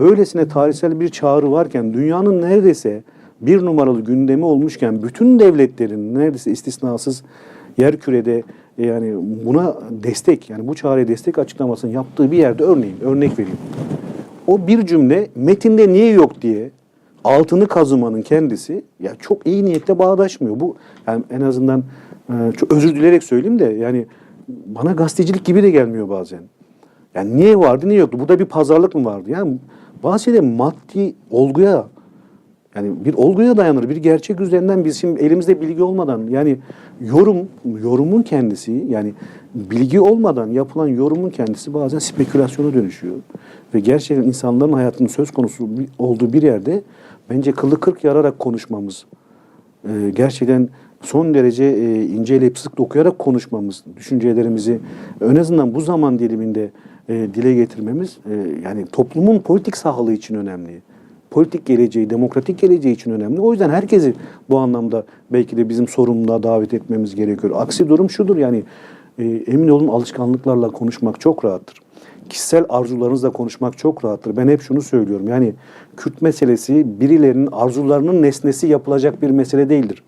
böylesine tarihsel bir çağrı varken dünyanın neredeyse bir numaralı gündemi olmuşken bütün devletlerin neredeyse istisnasız yer kürede e, yani buna destek yani bu çağrıya destek açıklamasını yaptığı bir yerde örneğin örnek vereyim. O bir cümle metinde niye yok diye altını kazımanın kendisi ya çok iyi niyetle bağdaşmıyor. Bu yani en azından e, çok özür dileyerek söyleyeyim de yani bana gazetecilik gibi de gelmiyor bazen. Yani niye vardı niye yoktu? Burada bir pazarlık mı vardı? Yani bazı şeyler maddi olguya yani bir olguya dayanır. Bir gerçek üzerinden biz şimdi elimizde bilgi olmadan yani yorum yorumun kendisi yani bilgi olmadan yapılan yorumun kendisi bazen spekülasyona dönüşüyor. Ve gerçekten insanların hayatının söz konusu olduğu bir yerde bence kılı kırk yararak konuşmamız e, gerçekten son derece e, inceleyip sık dokuyarak konuşmamız, düşüncelerimizi en azından bu zaman diliminde e, dile getirmemiz e, yani toplumun politik sağlığı için önemli. Politik geleceği, demokratik geleceği için önemli. O yüzden herkesi bu anlamda belki de bizim sorumluluğa davet etmemiz gerekiyor. Aksi durum şudur yani e, emin olun alışkanlıklarla konuşmak çok rahattır. Kişisel arzularınızla konuşmak çok rahattır. Ben hep şunu söylüyorum. Yani Kürt meselesi birilerinin arzularının nesnesi yapılacak bir mesele değildir.